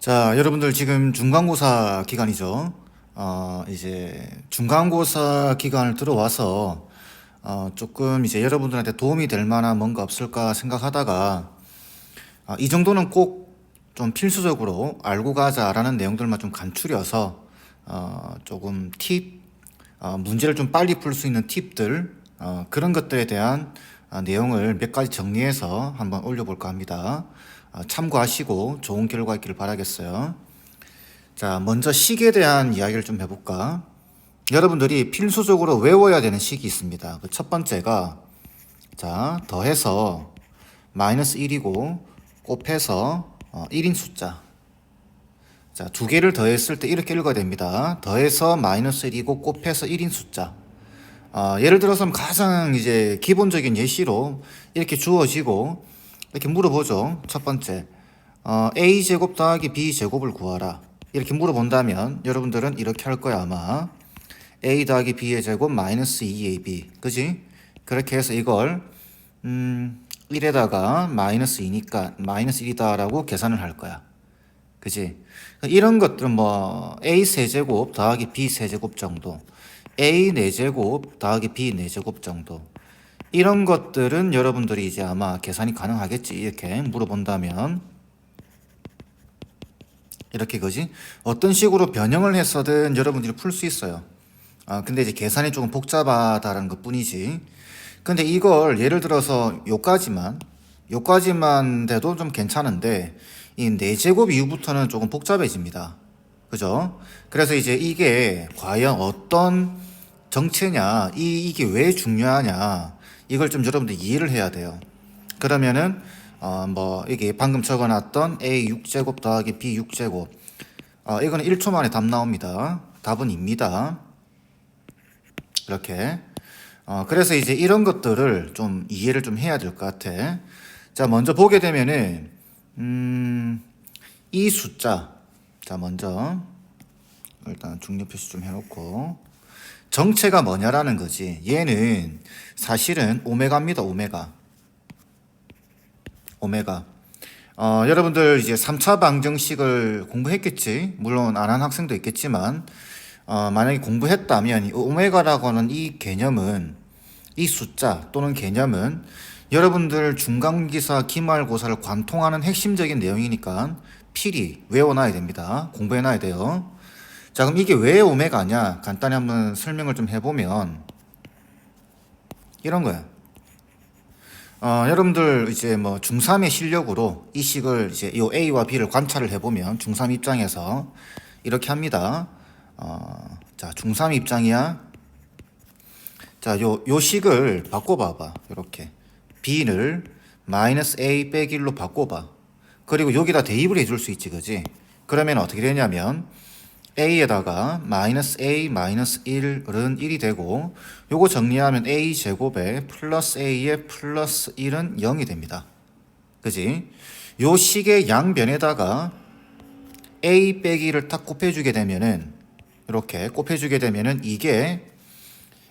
자, 여러분들 지금 중간고사 기간이죠. 어, 이제 중간고사 기간을 들어와서 어, 조금 이제 여러분들한테 도움이 될 만한 뭔가 없을까 생각하다가 아, 이 정도는 꼭 좀 필수적으로 알고 가자라는 내용들만 좀 간추려서 어, 조금 팁, 어, 문제를 좀 빨리 풀 수 있는 팁들 어, 그런 것들에 대한 아, 내용을 몇 가지 정리해서 한번 올려볼까 합니다. 아, 참고하시고 좋은 결과 있기를 바라겠어요. 자, 먼저 식에 대한 이야기를 좀 해볼까? 여러분들이 필수적으로 외워야 되는 식이 있습니다. 그 첫 번째가 자 더해서 마이너스 1이고 곱해서 어, 1인 숫자. 자, 두 개를 더했을 때 이렇게 읽어야 됩니다. 더해서 마이너스 1이고 곱해서 1인 숫자. 어, 예를 들어서 가장 이제 기본적인 예시로 이렇게 주어지고 이렇게 물어보죠. 첫 번째, 어, a 제곱 더하기 b 제곱을 구하라. 이렇게 물어본다면 여러분들은 이렇게 할 거야 아마 a 더하기 b의 제곱 마이너스 2ab, 그지? 그렇게 해서 이걸 음, 1에다가 마이너스 2니까 마이너스 1이다라고 계산을 할 거야. 그지? 이런 것들은 뭐 a 세제곱 더하기 b 세제곱 정도, a 4제곱 더하기 b 4제곱 정도. 이런 것들은 여러분들이 이제 아마 계산이 가능하겠지. 이렇게 물어본다면. 이렇게 그지? 어떤 식으로 변형을 했어든 여러분들이 풀 수 있어요. 아, 근데 이제 계산이 조금 복잡하다는 것 뿐이지. 근데 이걸 예를 들어서 요까지만, 요까지만 돼도 좀 괜찮은데, 이 4제곱 이후부터는 조금 복잡해집니다. 그죠? 그래서 이제 이게 과연 어떤 정체냐, 이, 이게 왜 중요하냐, 이걸 좀 여러분들 이해를 해야 돼요. 그러면은, 어, 뭐, 이게 방금 적어놨던 A 6제곱 더하기 B 6제곱. 어, 이거는 1초 만에 답 나옵니다. 답은 입니다. 이렇게. 어, 그래서 이제 이런 것들을 좀 이해를 좀 해야 될 것 같아. 자, 먼저 보게 되면은, 음, 이 숫자. 자, 먼저, 일단 중립 표시 좀 해놓고. 정체가 뭐냐라는 거지. 얘는 사실은 오메가입니다, 오메가. 오메가. 어, 여러분들 이제 3차 방정식을 공부했겠지. 물론 안 한 학생도 있겠지만, 어, 만약에 공부했다면 이 오메가라고 하는 이 개념은 이 숫자 또는 개념은 여러분들 중간기사 기말고사를 관통하는 핵심적인 내용이니까 필히 외워놔야 됩니다. 공부해놔야 돼요. 자, 그럼 이게 왜 오메가냐? 간단히 한번 설명을 좀 해보면 이런 거야. 어, 여러분들 이제 뭐 중3의 실력으로 이 식을 이제 요 A와 B를 관찰을 해보면 중3 입장에서 이렇게 합니다. 어, 자, 중3 입장이야. 자, 요, 요 식을 바꿔봐봐. 이렇게. B를 마이너스 A 빼기 1로 바꿔봐. 그리고 여기다 대입을 해줄 수 있지, 그지? 그러면 어떻게 되냐면, A에다가 마이너스 A 마이너스 1은 1이 되고, 요거 정리하면 A 제곱에 플러스 A에 플러스 1은 0이 됩니다. 그지? 요 식의 양변에다가 A 빼기를 딱 곱해주게 되면은, 이렇게 곱해주게 되면은 이게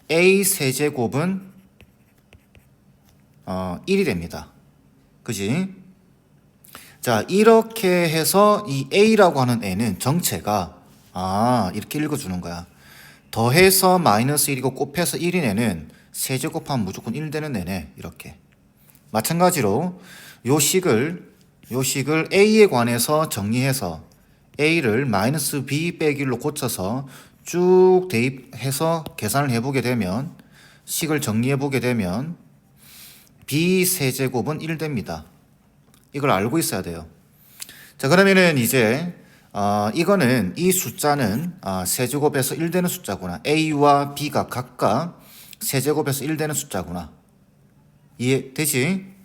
A 세제곱은 어, 1이 됩니다. 그지? 자, 이렇게 해서 이 A라고 하는 애는 정체가 아, 이렇게 읽어주는 거야. 더해서 마이너스 1이고 곱해서 1인 애는 세제곱하면 무조건 1 되는 애네. 이렇게. 마찬가지로 요 식을 요 식을 A에 관해서 정리해서 A를 마이너스 B 빼기 1로 고쳐서 쭉 대입해서 계산을 해보게 되면 식을 정리해보게 되면 B 세제곱은 1 됩니다. 이걸 알고 있어야 돼요. 자 그러면은 이제 어, 이거는 이 숫자는 어, 세제곱에서 1 되는 숫자구나. A와 B가 각각 세제곱에서 1 되는 숫자구나. 이해되지?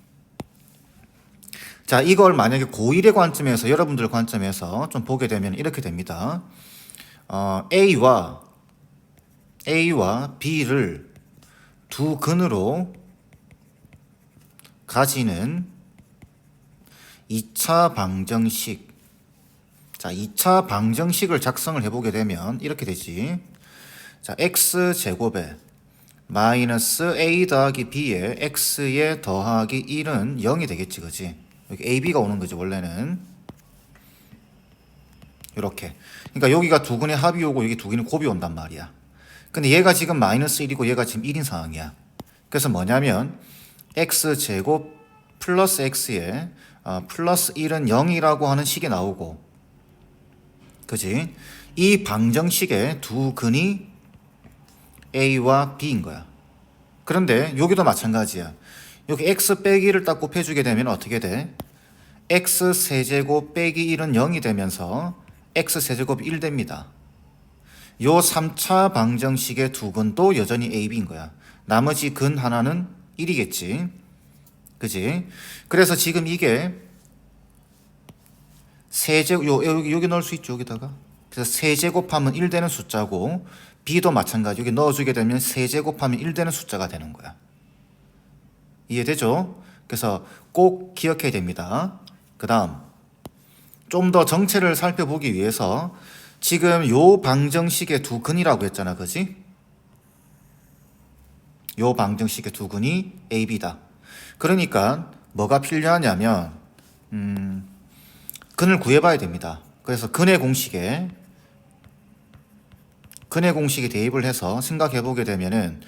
자, 이걸 만약에 고1의 관점에서 여러분들 관점에서 좀 보게 되면 이렇게 됩니다. 어, A와 A와 B를 두 근으로 가지는 2차 방정식. 자, 2차 방정식을 작성을 해보게 되면 이렇게 되지. 자, x 제곱에 마이너스 a 더하기 b에 x에 더하기 1은 0이 되겠지, 그지? 여기 ab가 오는 거지, 원래는. 이렇게. 그러니까 여기가 두 근의 합이 오고 여기 두 근의 곱이 온단 말이야. 근데 얘가 지금 마이너스 1이고 얘가 지금 1인 상황이야. 그래서 뭐냐면 x 제곱 플러스 x에 어, 플러스 1은 0이라고 하는 식이 나오고 그지? 이 방정식의 두 근이 a와 b인 거야. 그런데 여기도 마찬가지야. 여기 x 빼기 를 딱 곱해주게 되면 어떻게 돼? x 세제곱 빼기 1은 0이 되면서 x 세제곱이 1 됩니다. 요 3차 방정식의 두 근도 여전히 a, b인 거야. 나머지 근 하나는 1이겠지. 그지? 그래서 지금 이게 세제곱 요 여기 여기 넣을 수 있죠 여기다가. 그래서 세제곱하면 1 되는 숫자고 b도 마찬가지. 여기 넣어주게 되면 세제곱하면 1 되는 숫자가 되는 거야. 이해되죠? 그래서 꼭 기억해야 됩니다. 그 다음 좀 더 정체를 살펴보기 위해서 지금 요 방정식의 두 근이라고 했잖아 그지? 요 방정식의 두 근이 a, b다. 그러니까 뭐가 필요하냐면 음, 근을 구해봐야 됩니다. 그래서 근의 공식에 근의 공식에 대입을 해서 생각해 보게 되면은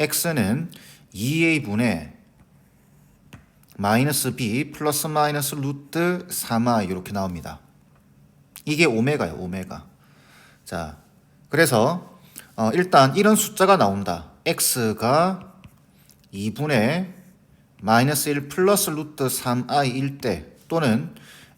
x는 2a분의 마이너스 b 플러스 마이너스 루트 3i 이렇게 나옵니다. 이게 오메가예요, 오메가. 자, 그래서 어, 일단 이런 숫자가 나온다. x가 2분의 마이너스 1 플러스 루트 3i일 때 또는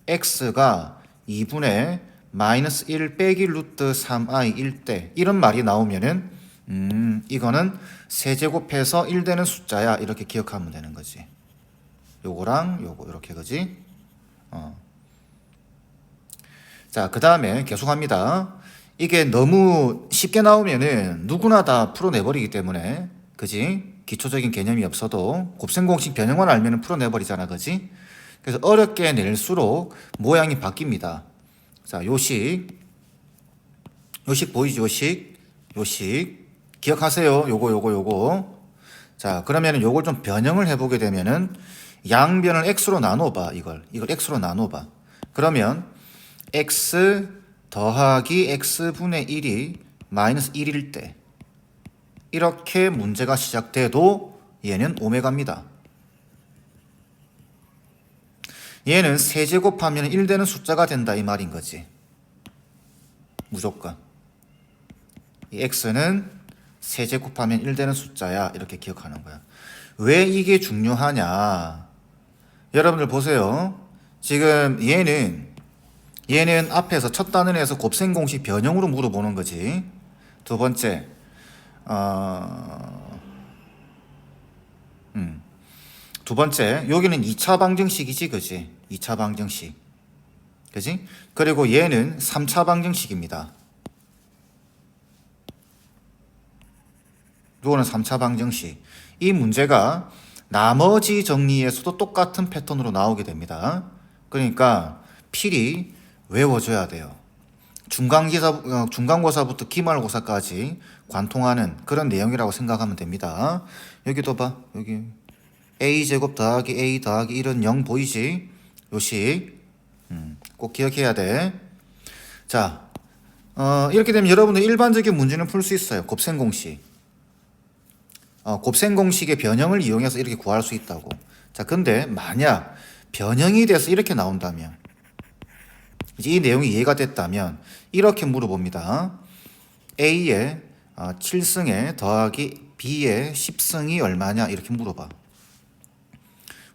x가 2분의 마이너스 1 빼기 루트 3i일 때 이런 말이 나오면은 음 이거는 세제곱해서 1 되는 숫자야 이렇게 기억하면 되는 거지 요거랑 요거 이렇게 그지 어. 자, 그 다음에 계속합니다. 이게 너무 쉽게 나오면은 누구나 다 풀어내버리기 때문에, 그지? 기초적인 개념이 없어도 곱셈공식 변형만 알면은 풀어내버리잖아, 그지? 그래서 어렵게 낼수록 모양이 바뀝니다. 자, 요식. 요식 보이죠, 요식? 요식. 기억하세요. 요거, 요거, 요거. 자, 그러면은 요걸 좀 변형을 해보게 되면은 양변을 x로 나눠봐, 이걸. 이걸 x로 나눠봐. 그러면 x 더하기 x분의 1이 마이너스 1일 때 이렇게 문제가 시작돼도 얘는 오메가입니다. 얘는 세제 곱하면 1 되는 숫자가 된다 이 말인 거지. 무조건. 이 x는 세제 곱하면 1 되는 숫자야 이렇게 기억하는 거야. 왜 이게 중요하냐? 여러분들 보세요. 지금 얘는 얘는 앞에서 첫 단원에서 곱셈 공식 변형으로 물어보는 거지. 두 번째, 어, 음, 두 번째, 여기는 2차 방정식이지, 그지? 2차 방정식. 그지? 그리고 얘는 3차 방정식입니다. 요거는 3차 방정식. 이 문제가 나머지 정리에서도 똑같은 패턴으로 나오게 됩니다. 그러니까 필히 외워줘야 돼요. 중간기사, 어, 중간고사부터 기말고사까지 관통하는 그런 내용이라고 생각하면 됩니다. 여기도 봐. 여기 a 제곱 더하기 a 더하기 1은 0 보이지? 요식 음, 꼭 기억해야 돼. 자, 어, 이렇게 되면 여러분들 일반적인 문제는 풀 수 있어요. 곱셈 공식. 어, 곱셈 공식의 변형을 이용해서 이렇게 구할 수 있다고. 자, 근데 만약 변형이 돼서 이렇게 나온다면 이제 이 내용이 이해가 됐다면 이렇게 물어봅니다. A의 7승에 더하기 B의 10승이 얼마냐 이렇게 물어봐.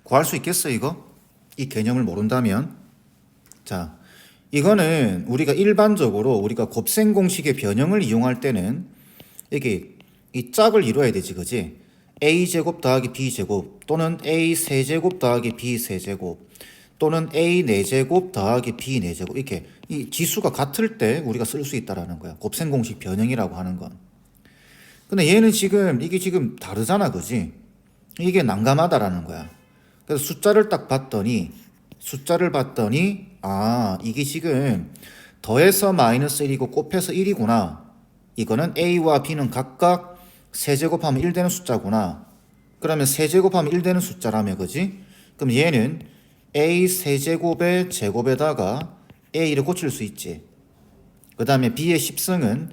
구할 수 있겠어 이거? 이 개념을 모른다면 자 이거는 우리가 일반적으로 우리가 곱셈 공식의 변형을 이용할 때는 이게 이 짝을 이루어야 되지 그지? a 제곱 더하기 b 제곱 또는 a 세제곱 더하기 b 세제곱 또는 a 4제곱 더하기 b 4제곱 이렇게 이 지수가 같을 때 우리가 쓸 수 있다라는 거야. 곱셈 공식 변형이라고 하는 건. 근데 얘는 지금 이게 지금 다르잖아, 그지? 이게 난감하다라는 거야. 그래서 숫자를 딱 봤더니 숫자를 봤더니 아 이게 지금 더해서 마이너스 1이고 곱해서 1이구나. 이거는 a와 b는 각각 세제곱하면 1 되는 숫자구나. 그러면 세제곱하면 1 되는 숫자라며, 그지? 그럼 얘는 a 세제곱의 제곱에다가 a를 고칠 수 있지. 그 다음에 b의 10승은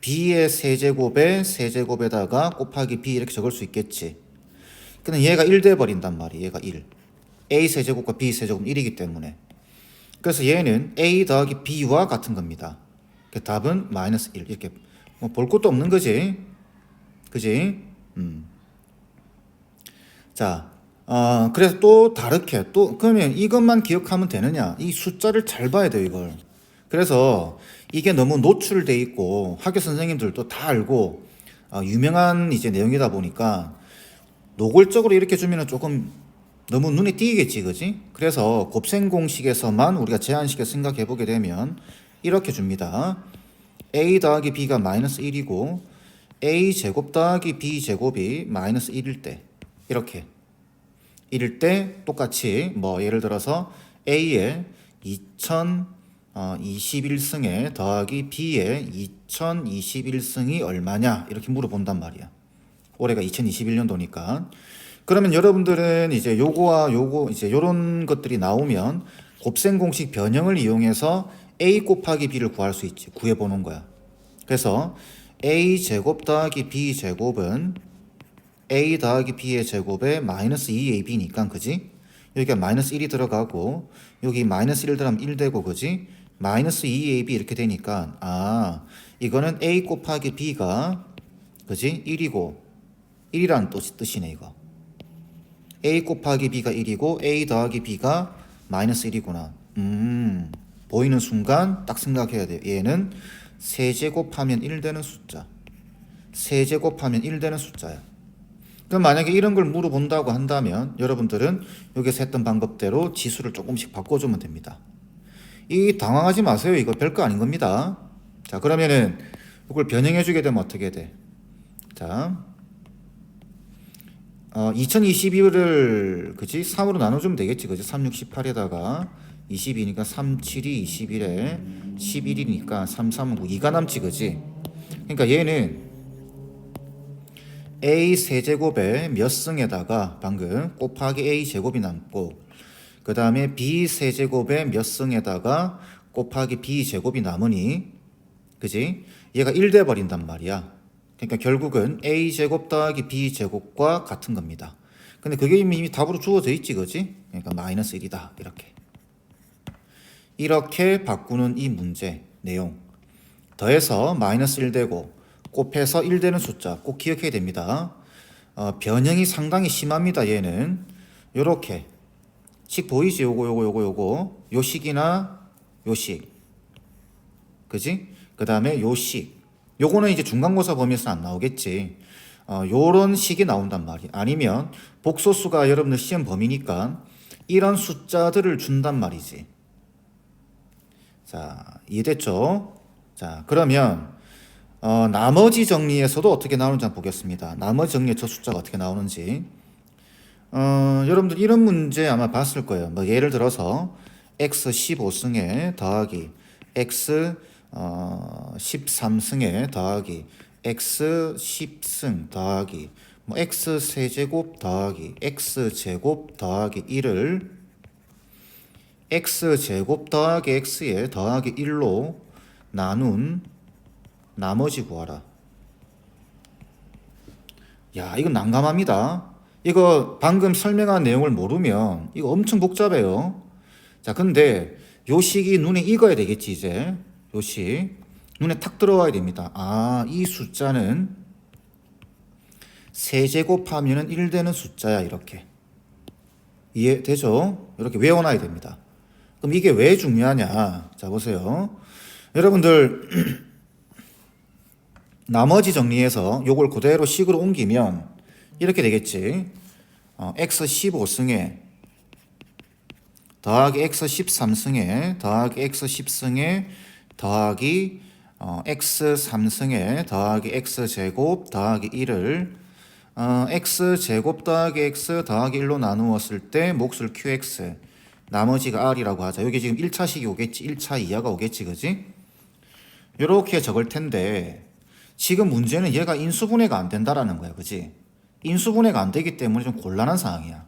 b의 세제곱에 세제곱에다가 곱하기 b 이렇게 적을 수 있겠지. 근데 얘가 1 돼버린단 말이야. 얘가 1. a 세제곱과 b 세제곱은 1이기 때문에. 그래서 얘는 a 더하기 b와 같은 겁니다. 그 답은 마이너스 1 이렇게 뭐 볼 것도 없는 거지. 그지? 음. 자, 어, 그래서 또 다르게 또 그러면 이것만 기억하면 되느냐? 이 숫자를 잘 봐야 돼요, 이걸. 그래서 이게 너무 노출돼 있고 학교 선생님들도 다 알고 어, 유명한 이제 내용이다 보니까 노골적으로 이렇게 주면은 조금 너무 눈에 띄겠지, 그지? 그래서 곱셈 공식에서만 우리가 제한식에 생각해 보게 되면 이렇게 줍니다. a 더하기 b가 마이너스 1이고 a 제곱 더하기 b 제곱이 마이너스 1일 때 이렇게 1일 때 똑같이 뭐 예를 들어서 a의 2021승에 더하기 b의 2021승이 얼마냐 이렇게 물어본단 말이야. 올해가 2021년도니까. 그러면 여러분들은 이제 요거와 요거 이제 요런 것들이 나오면 곱셈 공식 변형을 이용해서 a 곱하기 b를 구할 수 있지. 구해 보는 거야. 그래서 a 제곱 더하기 b 제곱은 a 더하기 b의 제곱에 마이너스 2ab니까 그지? 여기가 마이너스 1이 들어가고 여기 마이너스 1 들어가면 1 되고 그지? 마이너스 2ab 이렇게 되니까 아 이거는 a 곱하기 b가 그지? 1이고 1이라는 뜻- 뜻이네 이거 a 곱하기 b가 1이고 a 더하기 b가 마이너스 1이구나 음 보이는 순간 딱 생각해야 돼요 얘는 세제곱하면 1 되는 숫자 세제곱하면 1 되는 숫자야 그럼 만약에 이런 걸 물어본다고 한다면 여러분들은 여기서 했던 방법대로 지수를 조금씩 바꿔주면 됩니다. 이 당황하지 마세요. 이거 별거 아닌 겁니다. 자 그러면은 이걸 변형해 주게 되면 어떻게 돼? 자, 어, 2022를 그지 3으로 나눠주면 되겠지, 그지? 3, 6, 18에다가 22니까 3, 7이 21에 11이니까 3, 3은 9, 2가 남지, 그지? 그러니까 얘는 a 세제곱에 몇 승에다가 방금 곱하기 a 제곱이 남고 그 다음에 b 세제곱에 몇 승에다가 곱하기 b 제곱이 남으니 그지? 얘가 1 돼 버린단 말이야. 그러니까 결국은 a 제곱 더하기 b 제곱과 같은 겁니다. 근데 그게 이미 이미 답으로 주어져 있지, 그지? 그러니까 마이너스 1이다 이렇게. 이렇게 바꾸는 이 문제 내용 더해서 마이너스 1 되고 곱해서 1 되는 숫자 꼭 기억해야 됩니다. 어, 변형이 상당히 심합니다. 얘는 요렇게 식 보이지? 요거 요거 요거 요거 요 식이나 요 식. 그지? 그 다음에 요 식. 요거는 이제 중간고사 범위에서 안 나오겠지. 어, 요런 식이 나온단 말이야. 아니면 복소수가 여러분들 시험 범위니까 이런 숫자들을 준단 말이지. 자, 이해됐죠? 자, 그러면 어, 나머지 정리에서도 어떻게 나오는지 한번 보겠습니다. 나머지 정리의 저 숫자가 어떻게 나오는지. 어, 여러분들 이런 문제 아마 봤을 거예요. 뭐 예를 들어서 x 15승에 더하기 x 어, 13승에 더하기 x 10승 더하기 뭐 x 세제곱 더하기 x 제곱 더하기 1을 x 제곱 더하기 x에 더하기 1로 나눈 나머지 구하라. 야, 이거 난감합니다. 이거 방금 설명한 내용을 모르면 이거 엄청 복잡해요. 자, 근데 요 식이 눈에 익어야 되겠지, 이제. 요 식. 눈에 탁 들어와야 됩니다. 아, 이 숫자는 세제곱하면 1 되는 숫자야, 이렇게. 이해되죠? 이렇게 외워놔야 됩니다. 그럼 이게 왜 중요하냐? 자, 보세요. 여러분들, 나머지 정리해서 요걸 그대로 식으로 옮기면 이렇게 되겠지. 어, x 15승에 더하기 x 13승에 더하기 x 10승에 더하기 어, x 3승에 더하기 x 제곱 더하기 1을 어, x 제곱 더하기 x 더하기 1로 나누었을 때 몫을 qx 나머지가 r이라고 하자. 여기 지금 1차식이 오겠지. 1차 이하가 오겠지. 그지? 이렇게 적을 텐데 지금 문제는 얘가 인수분해가 안 된다라는 거야. 그지? 인수분해가 안 되기 때문에 좀 곤란한 상황이야.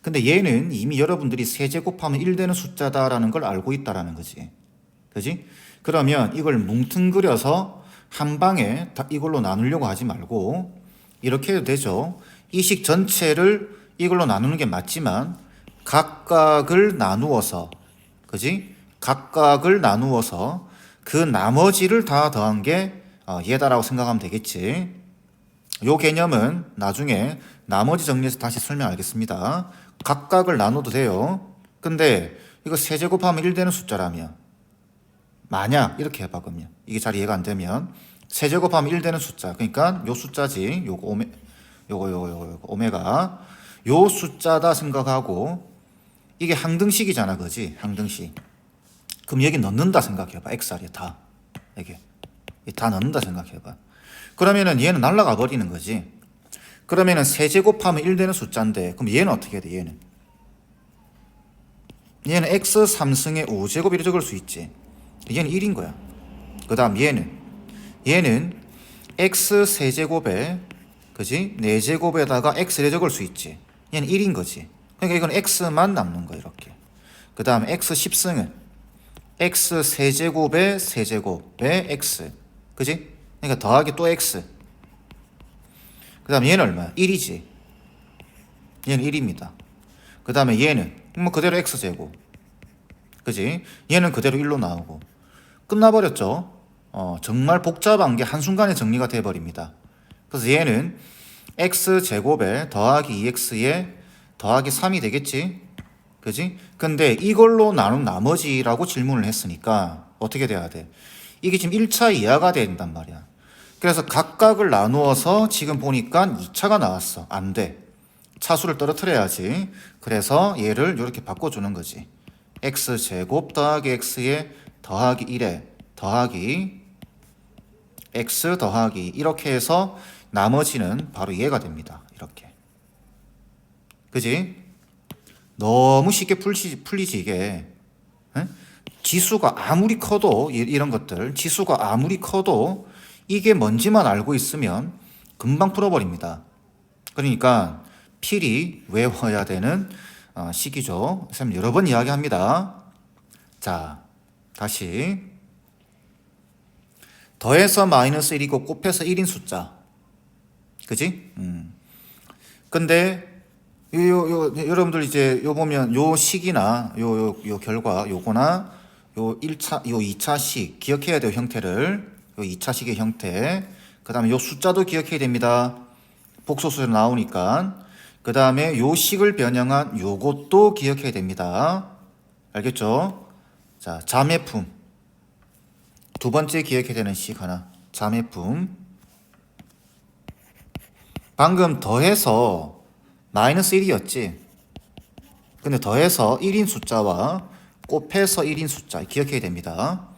근데 얘는 이미 여러분들이 세제 곱하면 1 되는 숫자다라는 걸 알고 있다라는 거지. 그지? 그러면 이걸 뭉뚱그려서 한 방에 다 이걸로 나누려고 하지 말고 이렇게 해도 되죠. 이 식 전체를 이걸로 나누는 게 맞지만 각각을 나누어서 그지? 각각을 나누어서 그 나머지를 다 더한 게 어, 얘다라고 생각하면 되겠지. 요 개념은 나중에 나머지 정리해서 다시 설명하겠습니다. 각각을 나눠도 돼요. 근데 이거 세제곱하면 1 되는 숫자라면 만약 이렇게 해봐 그러면 이게 잘 이해가 안 되면 세제곱하면 1 되는 숫자. 그러니까 요 숫자지 요거 오메 요거 요거 요거, 요거 오메가. 요 숫자다 생각하고 이게 항등식이잖아 그지? 항등식. 그럼 여기 넣는다 생각해봐 xr이 다. 이게 다 넣는다 생각해봐. 그러면은 얘는 날라가 버리는 거지. 그러면은 세제곱하면 1 되는 숫자인데 그럼 얘는 어떻게 돼 얘는? 얘는 x 3승의 5제곱이라 적을 수 있지 얘는 1인 거야. 그 다음 얘는 얘는 x 세제곱에 그지? 4제곱에다가 x를 적을 수 있지. 얘는 1인 거지. 그러니까 이건 x만 남는 거야 이렇게. 그 다음에 x 10승은 x 세제곱에 세제곱에 x. 그지? 그러니까 더하기 또 x. 그 다음에 얘는 얼마야? 1이지. 얘는 1입니다. 그 다음에 얘는 뭐 그대로 x제곱. 그지? 얘는 그대로 1로 나오고 끝나버렸죠 어, 정말 복잡한 게 한순간에 정리가 돼버립니다 그래서 얘는 x제곱에 더하기 2x에 더하기 3이 되겠지 그지? 근데 이걸로 나눈 나머지라고 질문을 했으니까 어떻게 돼야 돼? 이게 지금 1차 이하가 된단 말이야 그래서 각각을 나누어서 지금 보니까 2차가 나왔어 안 돼. 차수를 떨어뜨려야지. 그래서 얘를 이렇게 바꿔주는 거지. x 제곱 더하기 x에 더하기 1에 더하기 x 더하기 이렇게 해서 나머지는 바로 이해가 됩니다. 이렇게. 그지? 너무 쉽게 풀리지, 풀리지 이게. 에? 지수가 아무리 커도 이- 이런 것들 지수가 아무리 커도 이게 뭔지만 알고 있으면 금방 풀어버립니다. 그러니까 필히 외워야 되는 어, 시기죠. 쌤 여러 번 이야기합니다. 자, 다시 더해서 마이너스 1이고 곱해서 1인 숫자. 그지? 음. 근데 요, 요, 요, 여러분들 이제 요 보면 요 식이나 요, 요, 요 결과 요거나 요 1차, 요 2차식 기억해야 돼요, 형태를. 요 2차식의 형태. 그 다음에 요 숫자도 기억해야 됩니다. 복소수로 나오니까. 그 다음에 요 식을 변형한 요것도 기억해야 됩니다. 알겠죠? 자, 자매품. 두 번째 기억해야 되는 식 하나. 자매품. 방금 더해서 마이너스 1이었지. 근데 더해서 1인 숫자와 곱해서 1인 숫자 기억해야 됩니다.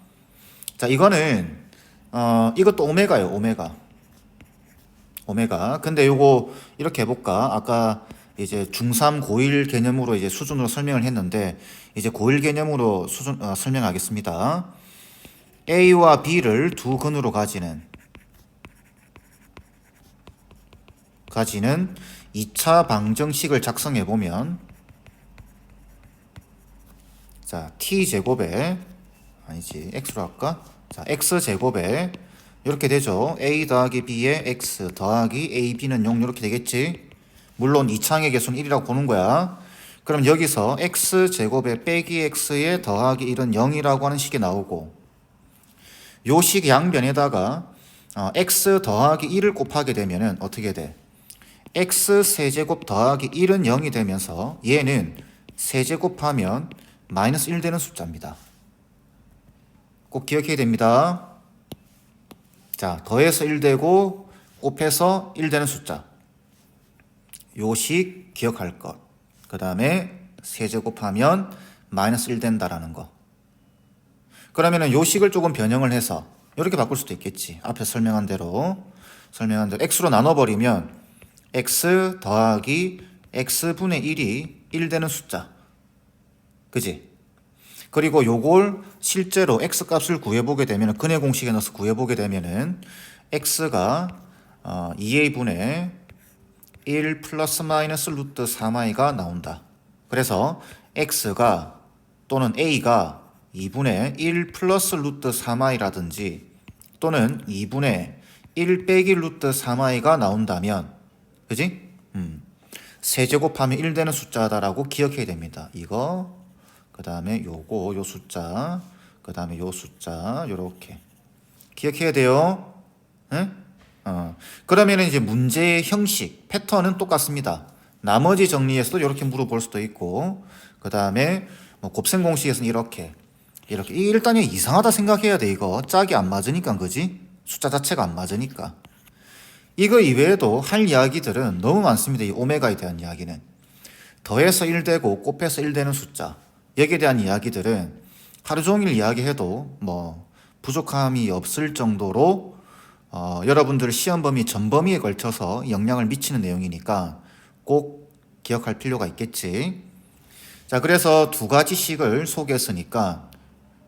자, 이거는 어, 이것도 오메가예요, 오메가. 오메가. 근데 요거 이렇게 해볼까? 아까 이제 중3 고1 개념으로 이제 수준으로 설명을 했는데 이제 고1 개념으로 수준 어, 설명하겠습니다. A와 B를 두 근으로 가지는 가지는 2차 방정식을 작성해 보면 자, t 제곱에 아니지. x로 할까? 자, x 제곱에 이렇게 되죠. a 더하기 b에 x 더하기 ab는 0 이렇게 되겠지. 물론 이창의 개수는 1이라고 보는 거야. 그럼 여기서 x 제곱에 빼기 x에 더하기 1은 0이라고 하는 식이 나오고 요식 양변에다가 어, x 더하기 1을 곱하게 되면은 어떻게 돼? x 세제곱 더하기 1은 0이 되면서 얘는 세제곱하면 마이너스 1 되는 숫자입니다. 꼭 기억해야 됩니다. 자, 더해서 1 되고 곱해서 1 되는 숫자. 요식 기억할 것. 그 다음에 세제곱하면 마이너스 1 된다라는 거. 그러면은 요식을 조금 변형을 해서 이렇게 바꿀 수도 있겠지. 앞에 설명한 대로 설명한 대로 x로 나눠버리면 x 더하기 x분의 1이 1 되는 숫자. 그지? 그리고 요걸 실제로 x 값을 구해보게 되면 근해 공식에 넣어서 구해보게 되면은 x가 어, 2a분의 1 플러스 마이너스 루트 3i가 나온다. 그래서 x가 또는 a가 2분의 1 플러스 루트 3i라든지 또는 2분의 1 빼기 루트 3i가 나온다면 그지? 음. 세제곱하면 1 되는 숫자다라고 기억해야 됩니다. 이거 그 다음에 요거 요 숫자 그 다음에 요 숫자 요렇게 기억해야 돼요. 예? 어. 그러면 이제 문제의 형식 패턴은 똑같습니다. 나머지 정리에서도 이렇게 물어볼 수도 있고 그 다음에 뭐 곱셈 공식에서는 이렇게 이렇게. 이 일단 이상하다 생각해야 돼 이거. 짝이 안 맞으니까 그지? 숫자 자체가 안 맞으니까. 이거 이외에도 할 이야기들은 너무 많습니다 이 오메가에 대한 이야기는. 더해서 1 되고 곱해서 1 되는 숫자. 여기에 대한 이야기들은 하루 종일 이야기해도 뭐 부족함이 없을 정도로 어, 여러분들 시험 범위 전 범위에 걸쳐서 영향을 미치는 내용이니까 꼭 기억할 필요가 있겠지. 자, 그래서 두 가지씩을 소개했으니까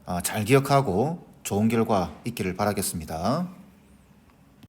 아, 잘 기억하고 좋은 결과 있기를 바라겠습니다.